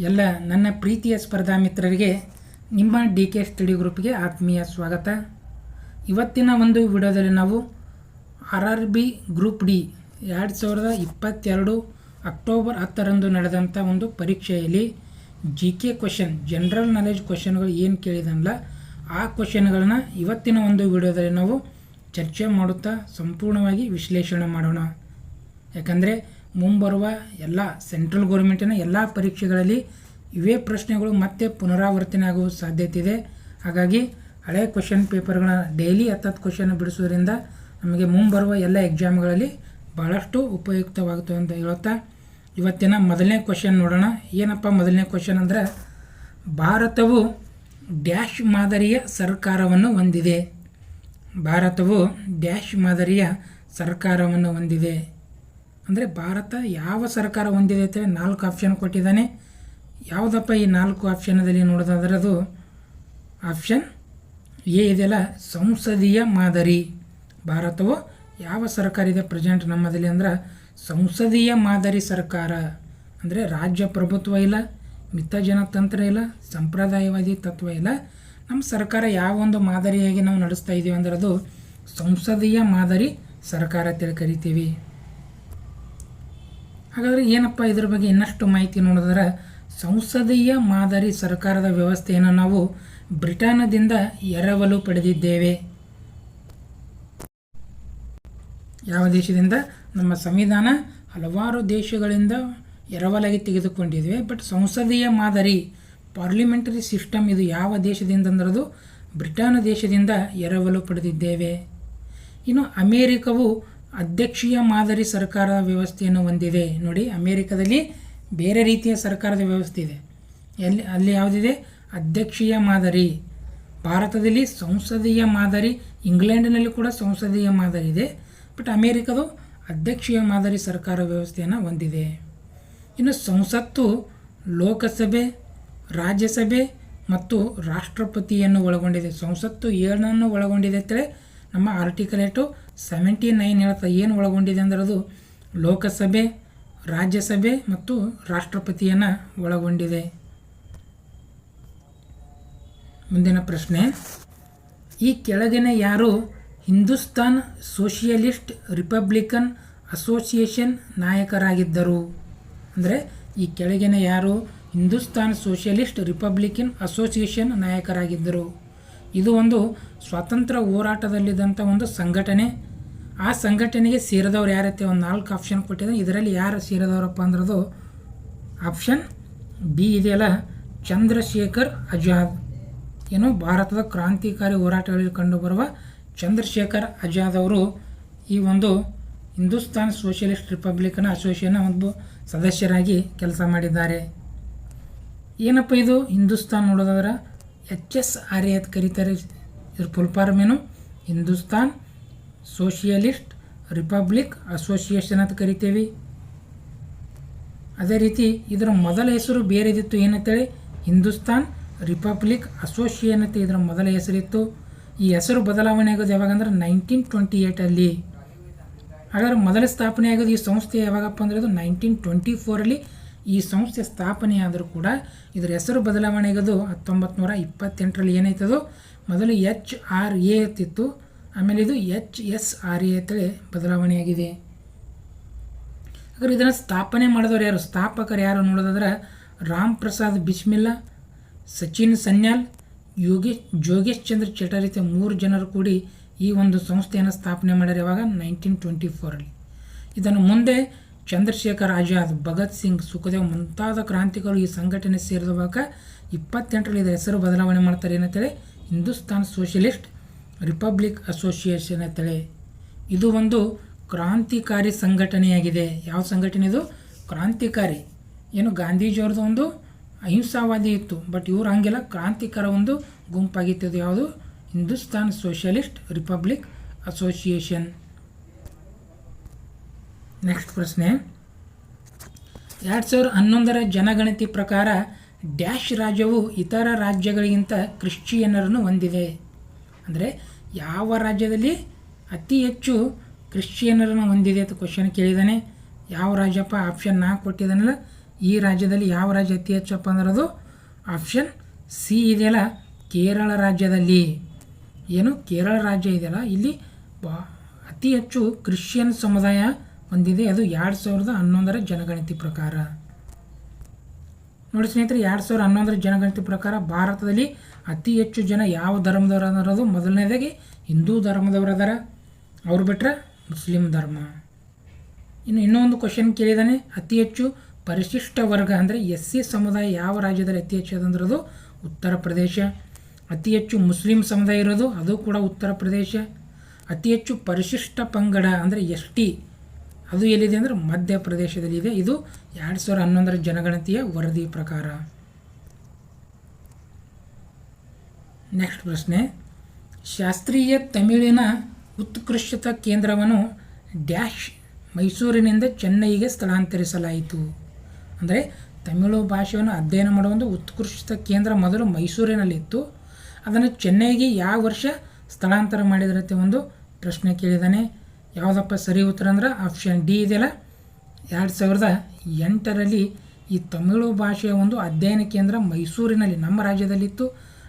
ಎಲ್ಲ ನನ್ನ ಪ್ರೀತಿಯ ಸ್ಪರ್ಧಾ ಮಿತ್ರರಿಗೆ, ನಿಮ್ಮ ಡಿ ಕೆ ಸ್ಟಡಿ ಗ್ರೂಪ್ಗೆ ಆತ್ಮೀಯ ಸ್ವಾಗತ. ಇವತ್ತಿನ ಒಂದು ವಿಡಿಯೋದಲ್ಲಿ ನಾವು R R B group D ಎರಡು ಸಾವಿರದ ಇಪ್ಪತ್ತೆರಡು ಅಕ್ಟೋಬರ್ ಹತ್ತರಂದು ನಡೆದಂಥ ಒಂದು ಪರೀಕ್ಷೆಯಲ್ಲಿ G K question, general knowledge ಕ್ವಶನ್ಗಳು ಏನು ಕೇಳಿದನಲ್ಲ ಆ ಕ್ವಶನ್ಗಳನ್ನ ಇವತ್ತಿನ ಒಂದು ವಿಡಿಯೋದಲ್ಲಿ ನಾವು ಚರ್ಚೆ ಮಾಡುತ್ತಾ ಸಂಪೂರ್ಣವಾಗಿ ವಿಶ್ಲೇಷಣೆ ಮಾಡೋಣ. ಯಾಕಂದರೆ ಮುಂಬರುವ ಎಲ್ಲ ಸೆಂಟ್ರಲ್ ಗೌರ್ಮೆಂಟಿನ ಎಲ್ಲ ಪರೀಕ್ಷೆಗಳಲ್ಲಿ ಇವೇ ಪ್ರಶ್ನೆಗಳು ಮತ್ತೆ ಪುನರಾವರ್ತನೆ ಆಗುವ ಸಾಧ್ಯತೆ ಇದೆ. ಹಾಗಾಗಿ ಹಳೆ ಕ್ವಶನ್ ಪೇಪರ್ಗಳನ್ನ ಡೈಲಿ ಹತ್ತತ್ತು ಕ್ವಶನ್ ಬಿಡಿಸೋದ್ರಿಂದ ನಮಗೆ ಮುಂಬರುವ ಎಲ್ಲ ಎಕ್ಸಾಮ್ಗಳಲ್ಲಿ ಭಾಳಷ್ಟು ಉಪಯುಕ್ತವಾಗುತ್ತೆ ಅಂತ ಹೇಳುತ್ತಾ, ಇವತ್ತಿನ ಮೊದಲನೇ ಕ್ವಶನ್ ನೋಡೋಣ. ಏನಪ್ಪ ಮೊದಲನೇ ಕ್ವಶನ್ ಅಂದರೆ, ಭಾರತವು ಡ್ಯಾಶ್ ಮಾದರಿಯ ಸರ್ಕಾರವನ್ನು ಹೊಂದಿದೆ. ಭಾರತವು ಡ್ಯಾಶ್ ಮಾದರಿಯ ಸರ್ಕಾರವನ್ನು ಹೊಂದಿದೆ. ಅಂದರೆ ಭಾರತ ಯಾವ ಸರ್ಕಾರ ಹೊಂದಿದೆ ಅಂತೇಳಿ ನಾಲ್ಕು ಆಪ್ಷನ್ ಕೊಟ್ಟಿದ್ದಾನೆ. ಯಾವುದಪ್ಪ ಈ ನಾಲ್ಕು ಆಪ್ಷನದಲ್ಲಿ ನೋಡೋದಾದ್ರೆ ಅದು ಆಪ್ಷನ್ ಎ ಇದೆಲ್ಲ ಸಂಸದೀಯ ಮಾದರಿ. ಭಾರತವು ಯಾವ ಸರ್ಕಾರ ಇದೆ ಪ್ರೆಸೆಂಟ್ ನಮ್ಮದಲ್ಲಿ ಅಂದ್ರೆ ಸಂಸದೀಯ ಮಾದರಿ ಸರ್ಕಾರ. ಅಂದರೆ ರಾಜ್ಯ ಪ್ರಭುತ್ವ ಇಲ್ಲ, ಮಿತ ಜನತಂತ್ರ ಇಲ್ಲ, ಸಂಪ್ರದಾಯವಾದಿ ತತ್ವ ಇಲ್ಲ. ನಮ್ಮ ಸರ್ಕಾರ ಯಾವ ಒಂದು ಮಾದರಿಯಾಗಿ ನಾವು ನಡೆಸ್ತಾ ಇದ್ದೀವಿ ಅಂದ್ರೆ ಅದು ಸಂಸದೀಯ ಮಾದರಿ ಸರ್ಕಾರ ಅಂತೇಳಿ ಕರಿತೀವಿ. ಹಾಗಾದರೆ ಏನಪ್ಪ ಇದ್ರ ಬಗ್ಗೆ ಇನ್ನಷ್ಟು ಮಾಹಿತಿ ನೋಡಿದ್ರೆ ಸಂಸದೀಯ ಮಾದರಿ ಸರ್ಕಾರದ ವ್ಯವಸ್ಥೆಯನ್ನು ನಾವು ಬ್ರಿಟನ್ನದಿಂದ ಎರವಲು ಪಡೆದಿದ್ದೇವೆ. ಯಾವ ದೇಶದಿಂದ? ನಮ್ಮ ಸಂವಿಧಾನ ಹಲವಾರು ದೇಶಗಳಿಂದ ಎರವಲಾಗಿ ತೆಗೆದುಕೊಂಡಿದ್ವಿ. ಬಟ್ ಸಂಸದೀಯ ಮಾದರಿ, ಪಾರ್ಲಿಮೆಂಟರಿ ಸಿಸ್ಟಮ್ ಇದು ಯಾವ ದೇಶದಿಂದ ಅಂದ್ರದು ಬ್ರಿಟನ್ ದೇಶದಿಂದ ಎರವಲು ಪಡೆದಿದ್ದೇವೆ. ಇನ್ನು ಅಮೇರಿಕವು ಅಧ್ಯಕ್ಷೀಯ ಮಾದರಿ ಸರ್ಕಾರ ವ್ಯವಸ್ಥೆಯನ್ನು ಹೊಂದಿದೆ. ನೋಡಿ, ಅಮೇರಿಕದಲ್ಲಿ ಬೇರೆ ರೀತಿಯ ಸರ್ಕಾರದ ವ್ಯವಸ್ಥೆ ಇದೆ. ಎಲ್ಲಿ, ಅಲ್ಲಿ ಯಾವುದಿದೆ? ಅಧ್ಯಕ್ಷೀಯ ಮಾದರಿ. ಭಾರತದಲ್ಲಿ ಸಂಸದೀಯ ಮಾದರಿ, ಇಂಗ್ಲೆಂಡ್ನಲ್ಲಿ ಕೂಡ ಸಂಸದೀಯ ಮಾದರಿ ಇದೆ. ಬಟ್ ಅಮೇರಿಕದು ಅಧ್ಯಕ್ಷೀಯ ಮಾದರಿ ಸರ್ಕಾರ ವ್ಯವಸ್ಥೆಯನ್ನು ಹೊಂದಿದೆ. ಇನ್ನು ಸಂಸತ್ತು ಲೋಕಸಭೆ, ರಾಜ್ಯಸಭೆ ಮತ್ತು ರಾಷ್ಟ್ರಪತಿಯನ್ನು ಒಳಗೊಂಡಿದೆ. ಸಂಸತ್ತು ಏನನ್ನು ಒಳಗೊಂಡಿದೆ ಅಂತೇಳಿ ನಮ್ಮ ಆರ್ಟಿಕಲ್ ಏಟು ಸೆವೆಂಟಿ ನೈನ್ ಹೇಳ್ತಾ ಏನು ಒಳಗೊಂಡಿದೆ ಅಂದ್ರೆ ಅದು ಲೋಕಸಭೆ, ರಾಜ್ಯಸಭೆ ಮತ್ತು ರಾಷ್ಟ್ರಪತಿಯನ್ನು ಒಳಗೊಂಡಿದೆ. ಮುಂದಿನ ಪ್ರಶ್ನೆ. ಈ ಕೆಳಗಿನ ಯಾರು? ಹಿಂದೂಸ್ತಾನ್ ಸೋಷಿಯಲಿಸ್ಟ್ ರಿಪಬ್ಲಿಕನ್ ಅಸೋಸಿಯೇಷನ್ ನಾಯಕರಾಗಿದ್ದರು. ಅಂದರೆ ಈ ಕೆಳಗಿನ ಯಾರು? ಹಿಂದೂಸ್ತಾನ್ ಸೋಷಿಯಲಿಸ್ಟ್ ರಿಪಬ್ಲಿಕನ್ ಅಸೋಸಿಯೇಷನ್ ನಾಯಕರಾಗಿದ್ದರು. ಇದು ಒಂದು ಸ್ವಾತಂತ್ರ್ಯ ಹೋರಾಟದಲ್ಲಿದ್ದಂಥ ಒಂದು ಸಂಘಟನೆ. ಆ ಸಂಘಟನೆಗೆ ಸೇರಿದವ್ರು ಯಾರತ್ತೆ ಒಂದು ನಾಲ್ಕು ಆಪ್ಷನ್ ಕೊಟ್ಟಿದ್ದಾರೆ ಇದರಲ್ಲಿ ಯಾರು ಸೇರಿದವರಪ್ಪ ಅಂದ್ರದು ಆಪ್ಷನ್ ಬಿ ಇದೆಯಲ್ಲ ಚಂದ್ರಶೇಖರ್ ಆಜಾದ್. ಏನು ಭಾರತದ ಕ್ರಾಂತಿಕಾರಿ ಹೋರಾಟಗಳಲ್ಲಿ ಕಂಡುಬರುವ ಚಂದ್ರಶೇಖರ್ ಆಜಾದ್ ಅವರು ಈ ಒಂದು ಹಿಂದೂಸ್ತಾನ್ ಸೋಷಿಯಲಿಸ್ಟ್ ರಿಪಬ್ಲಿಕ್ನ ಅಸೋಸಿಯೇಷನ್ನ ಒಂದು ಸದಸ್ಯರಾಗಿ ಕೆಲಸ ಮಾಡಿದ್ದಾರೆ. ಏನಪ್ಪ ಇದು? ಹಿಂದೂಸ್ತಾನ್ ನೋಡೋದಾದ್ರೆ ಎಚ್ ಎಸ್ ಆರ್ ಅಂತ ಕರೀತಾರೆ ಇದ್ರ ಫುಲ್ ಏನು ಹಿಂದೂಸ್ತಾನ್ ಸೋಷಿಯಲಿಸ್ಟ್ ರಿಪಬ್ಲಿಕ್ ಅಸೋಸಿಯೇಷನ್ ಅಂತ ಕರಿತೇವೆ. ಅದೇ ರೀತಿ ಇದರ ಮೊದಲ ಹೆಸರು ಬೇರೆದಿತ್ತು ಏನಂತೇಳಿ? ಹಿಂದೂಸ್ತಾನ್ ರಿಪಬ್ಲಿಕ್ ಅಸೋಸಿಯೇಷನ್ ಅಂತ ಇದರ ಮೊದಲ ಹೆಸರಿತ್ತು. ಈ ಹೆಸರು ಬದಲಾವಣೆ ಆಗೋದು ಯಾವಾಗಂದ್ರೆ ನೈನ್ಟೀನ್ ಟ್ವೆಂಟಿ ಏಯ್ಟಲ್ಲಿ ಹಾಗಾದ್ರೆ ಮೊದಲ ಸ್ಥಾಪನೆ ಆಗೋದು ಈ ಸಂಸ್ಥೆ ಯಾವಾಗಪ್ಪ ಅಂದರೆ ಅದು ನೈನ್ಟೀನ್ ಟ್ವೆಂಟಿ ಫೋರಲ್ಲಿ ಈ ಸಂಸ್ಥೆ ಸ್ಥಾಪನೆ ಆದರೂ ಕೂಡ ಇದರ ಹೆಸರು ಬದಲಾವಣೆಗದು ಹತ್ತೊಂಬತ್ತು ನೂರ ಇಪ್ಪತ್ತೆಂಟರಲ್ಲಿ ಏನಾಯ್ತದು? ಮೊದಲು ಎಚ್ ಆರ್ ಎ ಆಮೇಲೆ ಇದು ಎಚ್ ಎಸ್ ಆರ್ ಎ ಅಂತೇಳಿ ಬದಲಾವಣೆಯಾಗಿದೆ. ಹಾಗಾದ್ರೆ ಇದನ್ನು ಸ್ಥಾಪನೆ ಮಾಡಿದವರು ಯಾರು? ಸ್ಥಾಪಕರು ಯಾರು ನೋಡೋದಾದ್ರೆ ರಾಮ್ ಪ್ರಸಾದ್ ಬಿಸ್ಮಿಲ್ಲಾ, ಸಚಿನ್ ಸನ್ಯಾಲ್, ಯೋಗೇಶ್, ಜೋಗೇಶ್ ಚಂದ್ರ ಚಟರಿತ ಮೂರು ಜನರು ಕೂಡಿ ಈ ಒಂದು ಸಂಸ್ಥೆಯನ್ನು ಸ್ಥಾಪನೆ ಮಾಡ್ಯಾರ ಯಾವಾಗ? ನೈನ್ಟೀನ್ ಟ್ವೆಂಟಿ ಫೋರಲ್ಲಿ ಇದನ್ನು ಮುಂದೆ ಚಂದ್ರಶೇಖರ್ ಆಜಾದ್, ಭಗತ್ ಸಿಂಗ್, ಸುಖದೇವ್ ಮುಂತಾದ ಕ್ರಾಂತಿಗಳು ಈ ಸಂಘಟನೆ ಸೇರಿದವಾಗ ಇಪ್ಪತ್ತೆಂಟರಲ್ಲಿ ಇದರ ಹೆಸರು ಬದಲಾವಣೆ ಮಾಡ್ತಾರೆ ಏನಂತೇಳಿ ಹಿಂದೂಸ್ತಾನ್ ಸೋಷಿಯಲಿಸ್ಟ್ ರಿಪಬ್ಲಿಕ್ ಅಸೋಸಿಯೇಷನ್ ಅಂತೇಳಿ ಇದು ಒಂದು ಕ್ರಾಂತಿಕಾರಿ ಸಂಘಟನೆಯಾಗಿದೆ. ಯಾವ ಸಂಘಟನೆ ಇದು? ಕ್ರಾಂತಿಕಾರಿ. ಏನು ಗಾಂಧೀಜಿಯವ್ರದ್ದು ಒಂದು ಅಹಿಂಸಾವಾದಿ ಇತ್ತು, ಬಟ್ ಇವರು ಹಂಗೆಲ್ಲ ಕ್ರಾಂತಿಕರ ಒಂದು ಗುಂಪಾಗಿತ್ತು. ಯಾವುದು? Hindustan socialist republic association. Next ಪ್ರಶ್ನೆ. ಎರಡು ಸಾವಿರದ ಹನ್ನೊಂದರ ಜನಗಣತಿ ಪ್ರಕಾರ ಡ್ಯಾಶ್ ರಾಜ್ಯವು ಇತರ ರಾಜ್ಯಗಳಿಗಿಂತ ಕ್ರಿಶ್ಚಿಯನ್ನರನ್ನು ಹೊಂದಿದೆ. ಅಂದರೆ ಯಾವ ರಾಜ್ಯದಲ್ಲಿ ಅತಿ ಹೆಚ್ಚು ಕ್ರಿಶ್ಚಿಯನ್ನರನ್ನು ಹೊಂದಿದೆ ಅಂತ ಕ್ವಶನ್ ಕೇಳಿದ್ದಾನೆ ಯಾವ ರಾಜ್ಯಪ್ಪ? ಆಪ್ಷನ್ ನಾ ಕೊಟ್ಟಿದ್ದಾನಲ್ಲ ಈ ರಾಜ್ಯದಲ್ಲಿ ಯಾವ ರಾಜ್ಯ ಅತಿ ಹೆಚ್ಚಪ್ಪ ಅಂದ್ರೆ ಅದು ಆಪ್ಷನ್ ಸಿ ಇದೆಯಲ್ಲ ಕೇರಳ ರಾಜ್ಯದಲ್ಲಿ. ಏನು? ಕೇರಳ ರಾಜ್ಯ ಇದೆಯಲ್ಲ ಇಲ್ಲಿ ಅತಿ ಹೆಚ್ಚು ಕ್ರಿಶ್ಚಿಯನ್ ಸಮುದಾಯ ಹೊಂದಿದೆ ಅದು ಎರಡು ಸಾವಿರದ ಹನ್ನೊಂದರ ಜನಗಣತಿ ಪ್ರಕಾರ. ನೋಡಿ ಸ್ನೇಹಿತರೆ, ಎರಡು ಸಾವಿರದ ಹನ್ನೊಂದರ ಜನಗಣತಿ ಪ್ರಕಾರ ಭಾರತದಲ್ಲಿ ಅತಿ ಹೆಚ್ಚು ಜನ ಯಾವ ಧರ್ಮದವರು ಅನ್ನೋದು ಮೊದಲನೇದಾಗಿ ಹಿಂದೂ ಧರ್ಮದವರದಾರ. ಅವ್ರು ಬಿಟ್ಟರೆ ಮುಸ್ಲಿಂ ಧರ್ಮ. ಇನ್ನು ಇನ್ನೊಂದು ಕ್ವಶನ್ ಕೇಳಿದಾನೆ, ಅತಿ ಹೆಚ್ಚು ಪರಿಶಿಷ್ಟ ವರ್ಗ ಅಂದರೆ ಎಸ್ ಸಿ ಸಮುದಾಯ ಯಾವ ರಾಜ್ಯದಲ್ಲಿ ಅತಿ ಹೆಚ್ಚು ಅದಂದ್ರದು ಉತ್ತರ ಪ್ರದೇಶ. ಅತಿ ಹೆಚ್ಚು ಮುಸ್ಲಿಂ ಸಮುದಾಯ ಇರೋದು, ಅದು ಕೂಡ ಉತ್ತರ ಪ್ರದೇಶ. ಅತಿ ಹೆಚ್ಚು ಪರಿಶಿಷ್ಟ ಪಂಗಡ ಅಂದರೆ ಎಸ್ ಟಿ. ಅದು ಎಲ್ಲಿದೆ ಅಂದರೆ ಮಧ್ಯಪ್ರದೇಶದಲ್ಲಿ ಇದೆ. ಇದು ಎರಡು ಸಾವಿರ ಹನ್ನೊಂದರ ಜನಗಣತಿಯ ವರದಿ ಪ್ರಕಾರ. ನೆಕ್ಸ್ಟ್ ಪ್ರಶ್ನೆ. ಶಾಸ್ತ್ರೀಯ ತಮಿಳಿನ ಉತ್ಕೃಷ್ಟತಾ ಕೇಂದ್ರವನ್ನು ಡ್ಯಾಶ್ ಮೈಸೂರಿನಿಂದ ಚೆನ್ನೈಗೆ ಸ್ಥಳಾಂತರಿಸಲಾಯಿತು. ಅಂದರೆ ತಮಿಳು ಭಾಷೆಯನ್ನು ಅಧ್ಯಯನ ಮಾಡುವ ಒಂದು ಉತ್ಕೃಷ್ಟ ಕೇಂದ್ರ ಮೊದಲು ಮೈಸೂರಿನಲ್ಲಿತ್ತು. ಅದನ್ನು ಚೆನ್ನೈಗೆ ಯಾವ ವರ್ಷ ಸ್ಥಳಾಂತರ ಮಾಡಿದರತ್ತೆ ಒಂದು ಪ್ರಶ್ನೆ ಕೇಳಿದ್ದಾನೆ. ಯಾವುದಪ್ಪ ಸರಿ ಉತ್ತರ ಅಂದ್ರೆ ಆಪ್ಷನ್ ಡಿ ಇದೆಯಲ್ಲ? ಎರಡು ಸಾವಿರದ ಎಂಟರಲ್ಲಿ ಈ ತಮಿಳು ಭಾಷೆಯ ಒಂದು ಅಧ್ಯಯನ ಕೇಂದ್ರ ಮೈಸೂರಿನಲ್ಲಿ ನಮ್ಮ ರಾಜ್ಯದಲ್ಲಿತ್ತು.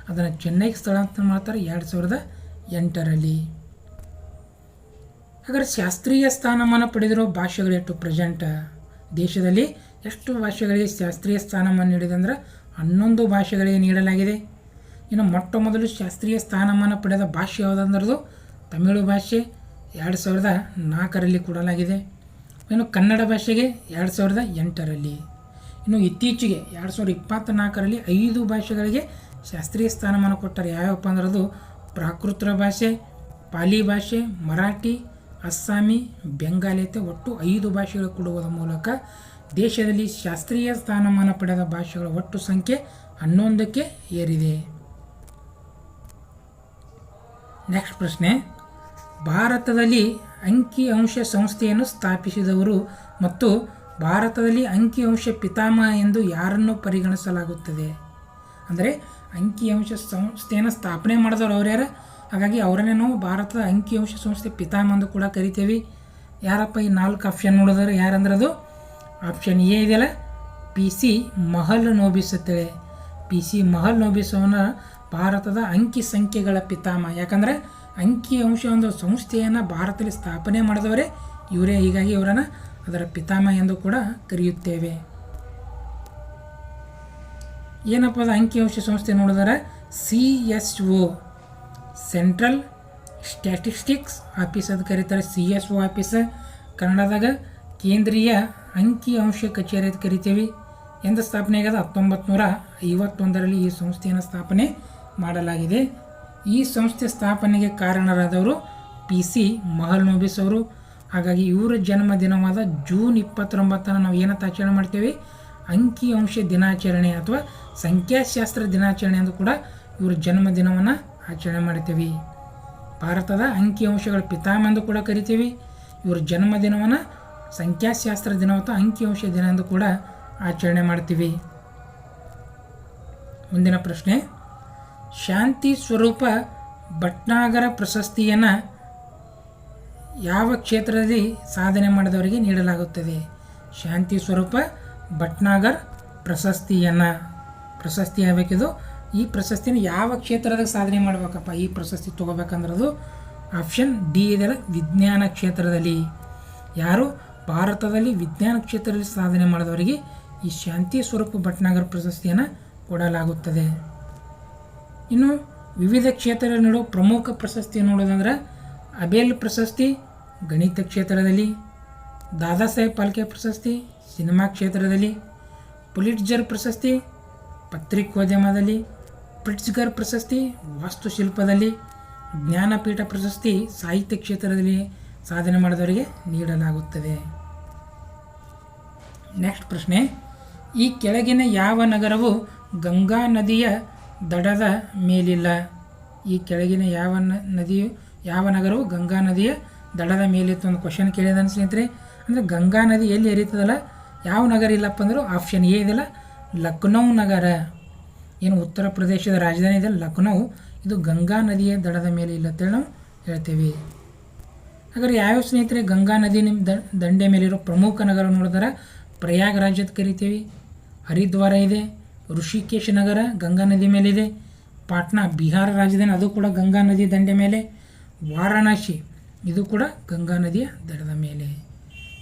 ಅದನ್ನು ಚೆನ್ನೈಗೆ ಸ್ಥಳಾಂತರ ಮಾಡ್ತಾರೆ ಎರಡು ಸಾವಿರದ ಎಂಟರಲ್ಲಿ. ಹಾಗಾದ್ರೆ ಶಾಸ್ತ್ರೀಯ ಸ್ಥಾನಮಾನ ಪಡೆದಿರೋ ಭಾಷೆಗಳೆಷ್ಟು ಪ್ರೆಸೆಂಟ್ ದೇಶದಲ್ಲಿ ಎಷ್ಟು ಭಾಷೆಗಳಿಗೆ ಶಾಸ್ತ್ರೀಯ ಸ್ಥಾನಮಾನ ನೀಡಿದೆ ಅಂದರೆ ಹನ್ನೊಂದು ಭಾಷೆಗಳಿಗೆ ನೀಡಲಾಗಿದೆ. ಇನ್ನು ಮೊಟ್ಟ ಮೊದಲು ಶಾಸ್ತ್ರೀಯ ಸ್ಥಾನಮಾನ ಪಡೆದ ಭಾಷೆ ಯಾವುದಂದ್ರದು ತಮಿಳು ಭಾಷೆ. ಎರಡು ಸಾವಿರದ ನಾಲ್ಕರಲ್ಲಿ ಕೊಡಲಾಗಿದೆ. ಇನ್ನು ಕನ್ನಡ ಭಾಷೆಗೆ ಎರಡು ಸಾವಿರದ ಎಂಟರಲ್ಲಿ. ಇನ್ನು ಇತ್ತೀಚೆಗೆ ಎರಡು ಸಾವಿರದ ಇಪ್ಪತ್ತ್ನಾಲ್ಕರಲ್ಲಿ ಐದು ಭಾಷೆಗಳಿಗೆ ಶಾಸ್ತ್ರೀಯ ಸ್ಥಾನಮಾನ ಕೊಟ್ಟರೆ. ಯಾವ್ಯಾವಪ್ಪ ಅಂದ್ರೆ ಅದು ಪ್ರಾಕೃತ ಭಾಷೆ, ಪಾಲಿ ಭಾಷೆ, ಮರಾಠಿ, ಅಸ್ಸಾಮಿ, ಬೆಂಗಾಲಿ ಒಟ್ಟು ಐದು ಭಾಷೆಗಳು ಕೊಡುವುದರ ಮೂಲಕ ದೇಶದಲ್ಲಿ ಶಾಸ್ತ್ರೀಯ ಸ್ಥಾನಮಾನ ಪಡೆದ ಭಾಷೆಗಳ ಒಟ್ಟು ಸಂಖ್ಯೆ ಹನ್ನೊಂದಕ್ಕೆ ಏರಿದೆ. ನೆಕ್ಸ್ಟ್ ಪ್ರಶ್ನೆ. ಭಾರತದಲ್ಲಿ ಅಂಕಿ ಅಂಶ ಸಂಸ್ಥೆಯನ್ನು ಸ್ಥಾಪಿಸಿದವರು ಮತ್ತು ಭಾರತದಲ್ಲಿ ಅಂಕಿ ಅಂಶ ಪಿತಾಮಹ ಎಂದು ಯಾರನ್ನು ಪರಿಗಣಿಸಲಾಗುತ್ತದೆ? ಅಂದರೆ ಅಂಕಿ ಅಂಶ ಸಂಸ್ಥೆಯನ್ನು ಸ್ಥಾಪನೆ ಮಾಡಿದವರು ಅವರ್ಯಾರ ಹಾಗಾಗಿ ಅವರನ್ನೇ ನಾವು ಭಾರತದ ಅಂಕಿ ಅಂಶ ಸಂಸ್ಥೆ ಪಿತಾಮಹ ಎಂದು ಕೂಡ ಕರಿತೀವಿ. ಯಾರಪ್ಪ ಈ ನಾಲ್ಕು ಆಪ್ಷನ್ ನೋಡಿದ್ರೆ ಯಾರಂದ್ರೆ ಅದು? ಆಪ್ಷನ್ ಎ ಇದೆಯಲ್ಲ P C Mahalanobis P C Mahalanobis ಭಾರತದ ಅಂಕಿ ಸಂಖ್ಯೆಗಳ ಪಿತಾಮಹ. ಯಾಕಂದರೆ ಅಂಕಿ ಅಂಶ ಒಂದು ಸಂಸ್ಥೆಯನ್ನು ಭಾರತದಲ್ಲಿ ಸ್ಥಾಪನೆ ಮಾಡಿದವರೇ ಇವರೇ. ಹೀಗಾಗಿ ಇವರನ್ನು ಅದರ ಪಿತಾಮಹ ಎಂದು ಕೂಡ ಕರೆಯುತ್ತೇವೆ. ಏನಪ್ಪ ಅದು ಅಂಕಿ ಅಂಶ ಸಂಸ್ಥೆ ನೋಡಿದರೆ? C S O, central statistics office ಅಂತ ಕರೀತಾರೆ. ಸಿ ಎಸ್ ಒ ಆಫೀಸ್ ಕನ್ನಡದಾಗ ಕೇಂದ್ರೀಯ ಅಂಕಿ ಅಂಶ ಕಚೇರಿ ಅಂತ ಕರಿತೀವಿ. ಎಂದು ಸ್ಥಾಪನೆ ಆಗ್ಯದ? ಹತ್ತೊಂಬತ್ತು ನೂರ ಐವತ್ತೊಂದರಲ್ಲಿ ಈ ಸಂಸ್ಥೆಯನ್ನು ಸ್ಥಾಪನೆ ಮಾಡಲಾಗಿದೆ. ಈ ಸಂಸ್ಥೆ ಸ್ಥಾಪನೆಗೆ ಕಾರಣರಾದವರು ಪಿ ಸಿ ಮಹಲ್ ನೋಬಿಸ್ ಅವರು. ಹಾಗಾಗಿ ಇವರ ಜನ್ಮದಿನವಾದ ಜೂನ್ ಇಪ್ಪತ್ತೊಂಬತ್ತನ್ನು ನಾವು ಏನಂತ ಆಚರಣೆ ಮಾಡ್ತೇವೆ? ಅಂಕಿ ಅಂಶ ದಿನಾಚರಣೆ ಅಥವಾ ಸಂಖ್ಯಾಶಾಸ್ತ್ರ ದಿನಾಚರಣೆ ಎಂದು ಕೂಡ ಇವರ ಜನ್ಮದಿನವನ್ನು ಆಚರಣೆ ಮಾಡ್ತೀವಿ. ಭಾರತದ ಅಂಕಿ ಅಂಶಗಳ ಪಿತಾಮಹ ಎಂದು ಕೂಡ ಕರಿತೀವಿ. ಇವರ ಜನ್ಮದಿನವನ್ನು ಸಂಖ್ಯಾಶಾಸ್ತ್ರ ದಿನ ಅಥವಾ ಅಂಕಿ ಅಂಶ ದಿನ ಎಂದು ಕೂಡ ಆಚರಣೆ ಮಾಡ್ತೀವಿ. ಮುಂದಿನ ಪ್ರಶ್ನೆ. ಶಾಂತಿ ಸ್ವರೂಪ ಭಟ್ನಾಗರ ಪ್ರಶಸ್ತಿಯನ್ನು ಯಾವ ಕ್ಷೇತ್ರದಲ್ಲಿ ಸಾಧನೆ ಮಾಡಿದವರಿಗೆ ನೀಡಲಾಗುತ್ತದೆ? ಶಾಂತಿ ಸ್ವರೂಪ ಭಟ್ನಾಗರ್ ಪ್ರಶಸ್ತಿಯನ್ನು. ಪ್ರಶಸ್ತಿ ಆಗಬೇಕಿದು ಈ ಪ್ರಶಸ್ತಿನ ಯಾವ ಕ್ಷೇತ್ರದಾಗ ಸಾಧನೆ ಮಾಡಬೇಕಪ್ಪ? ಈ ಪ್ರಶಸ್ತಿ ತೊಗೋಬೇಕಂದ್ರದು ಆಪ್ಷನ್ ಡಿ ಇದರ ವಿಜ್ಞಾನ ಕ್ಷೇತ್ರದಲ್ಲಿ. ಯಾರು? ಭಾರತದಲ್ಲಿ ವಿಜ್ಞಾನ ಕ್ಷೇತ್ರದಲ್ಲಿ ಸಾಧನೆ ಮಾಡಿದವರಿಗೆ ಈ ಶಾಂತಿ ಸ್ವರೂಪ ಭಟ್ನಾಗರ್ ಪ್ರಶಸ್ತಿಯನ್ನು ಕೊಡಲಾಗುತ್ತದೆ. ಇನ್ನು ವಿವಿಧ ಕ್ಷೇತ್ರಗಳ ನೀಡುವ ಪ್ರಮುಖ ಪ್ರಶಸ್ತಿ ನೋಡೋದಂದ್ರೆ ಅಬೇಲ್ ಪ್ರಶಸ್ತಿ, ಗಣಿತ ಕ್ಷೇತ್ರದಲ್ಲಿ ದಾದಾ ಸಾಹೇಬ್ ಪಾಲ್ಕೆ ಪ್ರಶಸ್ತಿ, ಸಿನಿಮಾ ಕ್ಷೇತ್ರದಲ್ಲಿ, ಪುಲಿಟ್ಜರ್ ಪ್ರಶಸ್ತಿ ಪತ್ರಿಕೋದ್ಯಮದಲ್ಲಿ ಪ್ರಿಟ್ಸ್ಗರ್ ಪ್ರಶಸ್ತಿ, ವಾಸ್ತುಶಿಲ್ಪದಲ್ಲಿ, ಜ್ಞಾನಪೀಠ ಪ್ರಶಸ್ತಿ, ಸಾಹಿತ್ಯ ಕ್ಷೇತ್ರದಲ್ಲಿ ಸಾಧನೆ ಮಾಡಿದವರಿಗೆ ನೀಡಲಾಗುತ್ತದೆ. ನೆಕ್ಸ್ಟ್ ಪ್ರಶ್ನೆ, ಈ ಕೆಳಗಿನ ಯಾವ ನಗರವು ಗಂಗಾ ನದಿಯ ದಡದ ಮೇಲಿಲ್ಲ. ಈ ಕೆಳಗಿನ ಯಾವ ನದಿಯು ಯಾವ ನಗರವು ಗಂಗಾ ನದಿಯ ದಡದ ಮೇಲಿತ್ತು ಒಂದು ಕ್ವಶನ್ ಕೇಳಿದ ಸ್ನೇಹಿತರೆ. ಅಂದರೆ ಗಂಗಾ ನದಿ ಎಲ್ಲಿ ಹರಿತದಲ್ಲ ಯಾವ ನಗರ ಇಲ್ಲಪ್ಪ ಅಂದರೂ ಆಪ್ಷನ್ ಎ ಇದೆಲ್ಲ ಲಕ್ನೌ ನಗರ. ಏನು ಉತ್ತರ ಪ್ರದೇಶದ ರಾಜಧಾನಿ ಇದೆ ಲಕ್ನೌ? ಇದು ಗಂಗಾ ನದಿಯ ದಡದ ಮೇಲೆ ಇಲ್ಲ ಅಂತೇಳಿ ನಾವು ಹೇಳ್ತೇವೆ. ಹಾಗಾದ್ರೆ ಯಾವ್ಯಾವ ಸ್ನೇಹಿತರೆ ಗಂಗಾ ನದಿ ನಿಮ್ಮ ದಂಡೆ ಮೇಲಿರೋ ಪ್ರಮುಖ ನಗರ ನೋಡಿದ್ರೆ? ಪ್ರಯಾಗ್ ರಾಜ್ಯದ ಕರಿತೀವಿ. ಹರಿದ್ವಾರ ಇದೆ. ಋಷಿಕೇಶ ನಗರ, ಗಂಗಾ ನದಿ ಮೇಲಿದೆ. ಪಾಟ್ನಾ, ಬಿಹಾರ ರಾಜಧಾನಿ ಅದು ಕೂಡ ಗಂಗಾ ನದಿ ದಂಡೆ ಮೇಲೆ. ವಾರಾಣಸಿ, ಇದು ಕೂಡ ಗಂಗಾ ನದಿಯ ದಡದ ಮೇಲೆ.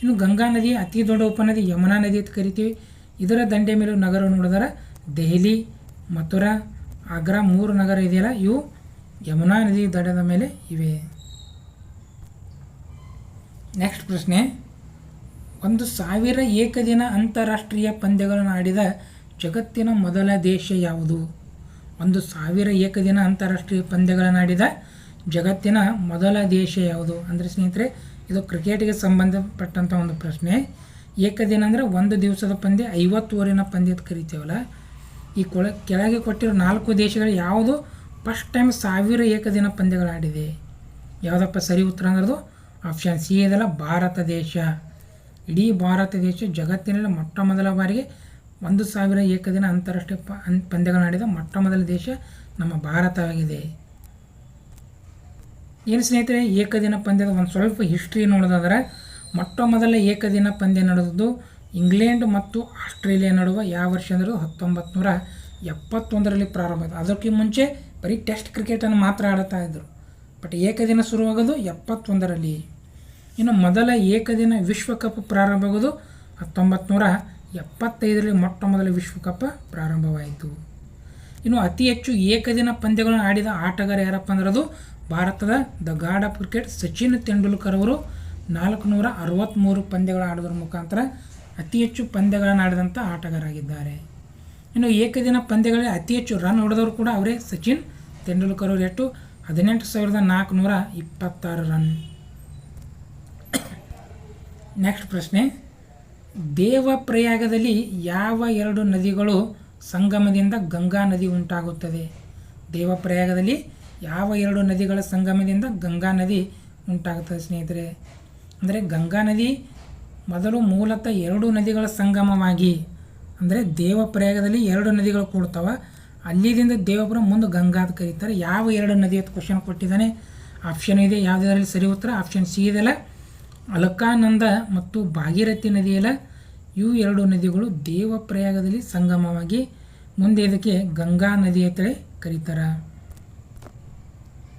ಇನ್ನು ಗಂಗಾ ನದಿಯ ಅತಿ ದೊಡ್ಡ ಉಪನದಿ, ಯಮುನಾ ನದಿ ಅಂತ ಕರಿತೀವಿ. ಇದರ ದಂಡೆ ಮೇಲೆ ನಗರ ನೋಡಿದ್ರೆ. ದೆಹಲಿ, ಮಥುರಾ, ಆಗ್ರಾ ಮೂರು ನಗರ ಇದೆಯಲ್ಲ, ಇವು ಯಮುನಾ ನದಿ ದಡದ ಮೇಲೆ ಇವೆ. ನೆಕ್ಸ್ಟ್ ಪ್ರಶ್ನೆ. ಒಂದು ಸಾವಿರ ಏಕದಿನ ಅಂತಾರಾಷ್ಟ್ರೀಯ ಪಂದ್ಯಗಳನ್ನು ಆಡಿದ ಜಗತ್ತಿನ ಮೊದಲ ದೇಶ ಯಾವುದು? ಒಂದು ಸಾವಿರ ಏಕದಿನ ಅಂತಾರಾಷ್ಟ್ರೀಯ ಪಂದ್ಯಗಳನ್ನು ಆಡಿದ ಜಗತ್ತಿನ ಮೊದಲ ದೇಶ ಯಾವುದು? ಅಂದರೆ ಸ್ನೇಹಿತರೆ, ಇದು ಕ್ರಿಕೆಟ್ಗೆ ಸಂಬಂಧಪಟ್ಟಂಥ ಒಂದು ಪ್ರಶ್ನೆ. ಏಕದಿನ ಅಂದರೆ ಒಂದು ದಿವಸದ ಪಂದ್ಯ, ಐವತ್ತು ಓವರಿನ ಪಂದ್ಯ ಕರಿತೀವಲ್ಲ. ಈ ಕೊಳ, ಕೆಳಗೆ ಕೊಟ್ಟಿರೋ ನಾಲ್ಕು ದೇಶಗಳು ಯಾವುದು? ಫಸ್ಟ್ ಟೈಮ್ ಸಾವಿರ ಏಕದಿನ ಪಂದ್ಯಗಳಾಡಿದೆ ಯಾವುದಪ್ಪ ಸರಿ ಉತ್ತರ ಅಂದ್ರದು? ಆಪ್ಷನ್ ಸಿ ಇದೆಲ್ಲ, ಭಾರತ ದೇಶ. ಇಡೀ ಭಾರತ ದೇಶ ಜಗತ್ತಿನಲ್ಲಿ ಮೊಟ್ಟ ಮೊದಲ ಬಾರಿಗೆ ಒಂದು ಸಾವಿರ ಏಕದಿನ ಅಂತಾರಾಷ್ಟ್ರೀಯ ಪ ಪಂದ್ಯಗಳನ್ನಾಡಿದ ಮೊಟ್ಟ ಮೊದಲ ದೇಶ ನಮ್ಮ ಭಾರತವಾಗಿದೆ. ಏನು ಸ್ನೇಹಿತರೆ, ಏಕದಿನ ಪಂದ್ಯದ ಒಂದು ಸ್ವಲ್ಪ ಹಿಸ್ಟ್ರಿ ನೋಡೋದಾದರೆ ಮೊಟ್ಟ ಮೊದಲ ಏಕದಿನ ಪಂದ್ಯ ನಡೆದದ್ದು ಇಂಗ್ಲೆಂಡ್ ಮತ್ತು ಆಸ್ಟ್ರೇಲಿಯಾ ನಡುವ ಯಾವ ವರ್ಷ ಅಂದರೆ ಹತ್ತೊಂಬತ್ತು ನೂರ ಎಪ್ಪತ್ತೊಂದರಲ್ಲಿ ಪ್ರಾರಂಭ ಆಯಿತು. ಅದಕ್ಕೆ ಮುಂಚೆ ಬರೀ ಟೆಸ್ಟ್ ಕ್ರಿಕೆಟನ್ನು ಮಾತ್ರ ಆಡುತ್ತಾ ಇದ್ದರು ಬಟ್ ಏಕದಿನ ಶುರುವಾಗೋದು ಎಪ್ಪತ್ತೊಂದರಲ್ಲಿ. ಇನ್ನು ಮೊದಲ ಏಕದಿನ ವಿಶ್ವಕಪ್ ಪ್ರಾರಂಭವಾಗೋದು ಹತ್ತೊಂಬತ್ತು ನೂರ ಎಪ್ಪತ್ತೈದರಲ್ಲಿ ಮೊಟ್ಟ ಮೊದಲ ವಿಶ್ವಕಪ್ ಪ್ರಾರಂಭವಾಯಿತು. ಇನ್ನು ಅತಿ ಹೆಚ್ಚು ಏಕದಿನ ಪಂದ್ಯಗಳನ್ನು ಆಡಿದ ಆಟಗಾರ ಯಾರಪ್ಪ ಅಂದ್ರೆ ಅದು ಭಾರತದ the god of cricket Sachin Tendulkar ಅವರು. ನಾಲ್ಕುನೂರ ಅರವತ್ತ್ಮೂರು ಪಂದ್ಯಗಳ ಆಡೋದ್ರ ಮುಖಾಂತರ ಅತಿ ಹೆಚ್ಚು ಪಂದ್ಯಗಳನ್ನು ಆಡಿದಂಥ ಆಟಗಾರರಾಗಿದ್ದಾರೆ. ಇನ್ನು ಏಕದಿನ ಪಂದ್ಯಗಳಲ್ಲಿ ಅತಿ ಹೆಚ್ಚು ರನ್ ಹೊಡೆದವರು ಕೂಡ ಅವರೇ ಸಚಿನ್ ತೆಂಡೂಲ್ಕರ್ ಅವರು ಎಷ್ಟು ಹದಿನೆಂಟು ಸಾವಿರದ ನಾಲ್ಕುನೂರ ಇಪ್ಪತ್ತಾರು ರನ್. ನೆಕ್ಸ್ಟ್ ಪ್ರಶ್ನೆ. ದೇವಪ್ರಯಾಗದಲ್ಲಿ ಯಾವ ಎರಡು ನದಿಗಳು ಸಂಗಮದಿಂದ ಗಂಗಾ ನದಿ ಉಂಟಾಗುತ್ತದೆ? ದೇವಪ್ರಯಾಗದಲ್ಲಿ ಯಾವ ಎರಡು ನದಿಗಳ ಸಂಗಮದಿಂದ ಗಂಗಾ ನದಿ ಉಂಟಾಗುತ್ತದೆ ಸ್ನೇಹಿತರೆ? ಅಂದರೆ ಗಂಗಾ ನದಿ ಮೊದಲು ಮೂಲತಃ ಎರಡು ನದಿಗಳ ಸಂಗಮವಾಗಿ, ಅಂದರೆ ದೇವಪ್ರಯಾಗದಲ್ಲಿ ಎರಡು ನದಿಗಳು ಕೂಡ್ತಾವೆ. ಅಲ್ಲಿದಿಂದ ದೇವಪುರ ಮುಂದೆ ಗಂಗಾ ಅಂತ ಕರೀತಾರೆ. ಯಾವ ಎರಡು ನದಿ ಅಂತ ಕ್ವಶನ್ ಕೊಟ್ಟಿದ್ದಾನೆ. ಆಪ್ಷನ್ ಇದೆ ಯಾವುದರಲ್ಲಿ ಸರಿ ಉತ್ತರ? ಆಪ್ಷನ್ ಸಿ ಇದೆಲ್ಲ ಅಲಕಾನಂದ ಮತ್ತು ಭಾಗೀರಥಿ ನದಿಯಲ್ಲ ಇವು ಎರಡು ನದಿಗಳು ದೇವಪ್ರಯಾಗದಲ್ಲಿ ಸಂಗಮವಾಗಿ ಮುಂದೆ ಇದಕ್ಕೆ ಗಂಗಾ ನದಿ ಅಂತೇಳಿ ಕರೀತಾರೆ.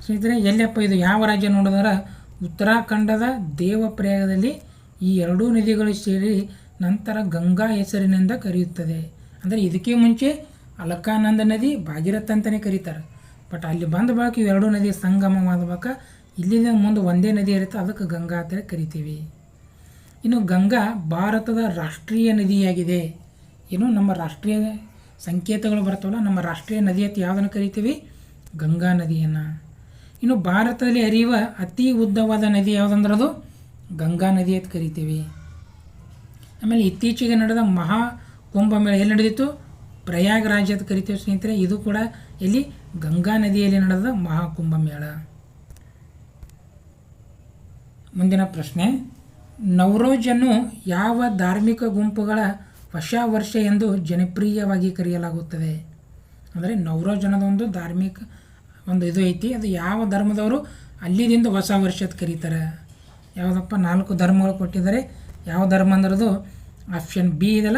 ಸ್ನೇಹಿತರೆ ಎಲ್ಲಪ್ಪ ಇದು ಯಾವ ರಾಜ್ಯ ನೋಡಿದ್ರೆ ಉತ್ತರಾಖಂಡದ ದೇವಪ್ರಯಾಗದಲ್ಲಿ ಈ ಎರಡೂ ನದಿಗಳು ಸೇರಿ ನಂತರ ಗಂಗಾ ಹೆಸರಿನಿಂದ ಕರೆಯುತ್ತದೆ. ಅಂದರೆ ಇದಕ್ಕೆ ಮುಂಚೆ ಅಲಕಾನಂದ ನದಿ, ಭಾಗೀರಥ ಅಂತಲೇ ಕರೀತಾರೆ. ಬಟ್ ಅಲ್ಲಿ ಬಂದ ಬಳಿಕ ಇವೆರಡೂ ನದಿ ಸಂಗಮವಾದ ಬಳಿಕ ಇಲ್ಲಿಂದ ಮುಂದೆ ಒಂದೇ ನದಿ ಇರುತ್ತೆ, ಅದಕ್ಕೆ ಗಂಗಾ ಅಂತ ಕರಿತೀವಿ. ಇನ್ನು ಗಂಗಾ ಭಾರತದ ರಾಷ್ಟ್ರೀಯ ನದಿಯಾಗಿದೆ. ಏನು, ನಮ್ಮ ರಾಷ್ಟ್ರೀಯ ಸಂಕೇತಗಳು ಬರ್ತವಲ್ಲ, ನಮ್ಮ ರಾಷ್ಟ್ರೀಯ ನದಿ ಅಂತ ಯಾವುದನ್ನು ಕರಿತೀವಿ? ಗಂಗಾ ನದಿಯನ್ನು. ಇನ್ನು ಭಾರತದಲ್ಲಿ ಹರಿಯುವ ಅತಿ ಉದ್ದವಾದ ನದಿ ಯಾವುದಂದ್ರೆ ಅದು? ಗಂಗಾ ನದಿ ಅಂತ ಕರಿತೀವಿ. ಆಮೇಲೆ ಇತ್ತೀಚೆಗೆ ನಡೆದ ಮಹಾ ಕುಂಭಮೇಳ ಎಲ್ಲಿ ನಡೆದಿತ್ತು? ಪ್ರಯಾಗರಾಜ್ ಅಂತ ಕರಿತೀವಿ ಸ್ನೇಹಿತರೆ, ಇದು ಕೂಡ ಇಲ್ಲಿ ಗಂಗಾ ನದಿಯಲ್ಲಿ ನಡೆದ ಮಹಾಕುಂಭಮೇಳ ಮುಂದಿನ ಪ್ರಶ್ನೆ. ನವರೋಜನ್ನು ಯಾವ ಧಾರ್ಮಿಕ ಗುಂಪುಗಳ ಹೊಸ ವರ್ಷ ಎಂದು ಜನಪ್ರಿಯವಾಗಿ ಕರೆಯಲಾಗುತ್ತದೆ? ಅಂದರೆ ನವರೋಜನದೊಂದು ಅನ್ನೋದೊಂದು ಧಾರ್ಮಿಕ ಒಂದು ಇದು ಐತಿ. ಅದು ಯಾವ ಧರ್ಮದವರು ಅಲ್ಲಿದಿಂದ ಹೊಸ ವರ್ಷದ ಕರೀತಾರೆ? ಯಾವುದಪ್ಪ? ನಾಲ್ಕು ಧರ್ಮಗಳು ಕೊಟ್ಟಿದ್ದಾರೆ. ಯಾವ ಧರ್ಮ ಅಂದ್ರದು? ಆಪ್ಷನ್ ಬಿ ಇದಲ್ಲ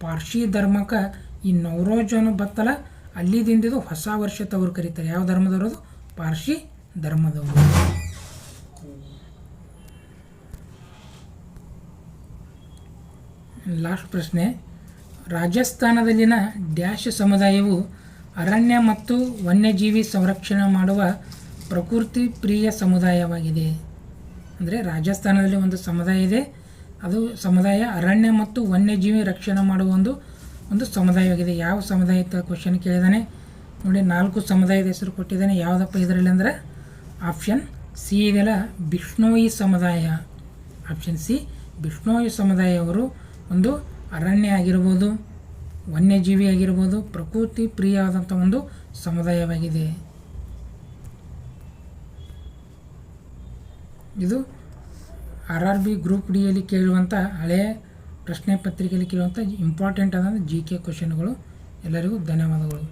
ಪಾರ್ಸಿ ಧರ್ಮಕ್ಕೆ ಈ ನವರೋಜ್ ಬತ್ತಲ ಬತ್ತಲ್ಲ ಅಲ್ಲಿದಿಂದ ಹೊಸ ವರ್ಷ ತವರು ಕರೀತಾರೆ. ಯಾವ ಧರ್ಮದವರು ಪಾರ್ಸಿ ಧರ್ಮದವರು. ಲಾಸ್ಟ್ ಪ್ರಶ್ನೆ. ರಾಜಸ್ಥಾನದಲ್ಲಿನ ಡ್ಯಾಶ್ ಸಮುದಾಯವು ಅರಣ್ಯ ಮತ್ತು ವನ್ಯಜೀವಿ ಸಂರಕ್ಷಣೆ ಮಾಡುವ ಪ್ರಕೃತಿ ಪ್ರಿಯ ಸಮುದಾಯವಾಗಿದೆ. ಅಂದರೆ ರಾಜಸ್ಥಾನದಲ್ಲಿ ಒಂದು ಸಮುದಾಯ ಇದೆ. ಅದು ಸಮುದಾಯ ಅರಣ್ಯ ಮತ್ತು ವನ್ಯಜೀವಿ ರಕ್ಷಣೆ ಮಾಡುವ ಒಂದು ಒಂದು ಸಮುದಾಯವಾಗಿದೆ. ಯಾವ ಸಮುದಾಯ ಕ್ವಶನ್ ಕೇಳಿದಾನೆ. ನೋಡಿ, ನಾಲ್ಕು ಸಮುದಾಯದ ಹೆಸರು ಕೊಟ್ಟಿದ್ದಾನೆ. ಯಾವುದಪ್ಪ ಇದರಲ್ಲಿ ಅಂದರೆ? ಆಪ್ಷನ್ ಸಿ ಇದೆಲ್ಲ ಬಿಷ್ಣೋಯಿ ಸಮುದಾಯ. ಆಪ್ಷನ್ ಸಿ, ಬಿಷ್ಣೋಯಿ ಸಮುದಾಯವರು ಒಂದು ಅರಣ್ಯ ಆಗಿರ್ಬೋದು, ವನ್ಯಜೀವಿ ಆಗಿರ್ಬೋದು, ಪ್ರಕೃತಿ ಪ್ರಿಯವಾದಂಥ ಒಂದು ಸಮುದಾಯವಾಗಿದೆ. ಇದು ಆರ್ ಆರ್ ಬಿ ಗ್ರೂಪ್ ಡಿಯಲ್ಲಿ ಕೇಳುವಂಥ ಹಳೆಯ ಪ್ರಶ್ನೆ ಪತ್ರಿಕೆಯಲ್ಲಿ ಕೇಳುವಂಥ ಇಂಪಾರ್ಟೆಂಟ್ ಆದಂಥ ಜಿ ಕೆ ಕ್ವಶನ್ಗಳು ಎಲ್ಲರಿಗೂ ಧನ್ಯವಾದಗಳು.